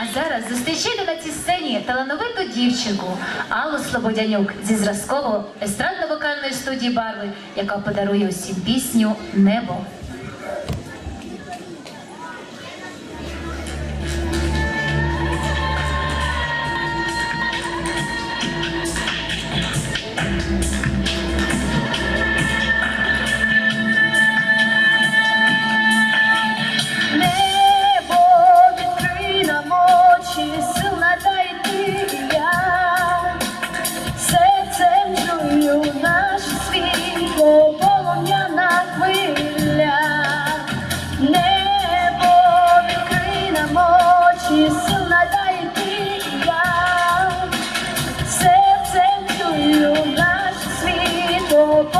А зараз зустрічайте на цій сцені талановиту дівчинку Аллу Слободянюк зі зразково естрадно-вокальної студії Барви, яка подарує усім пісню Небо. Небо Небо відкрий сила дай ти я, серцем чую наш світ.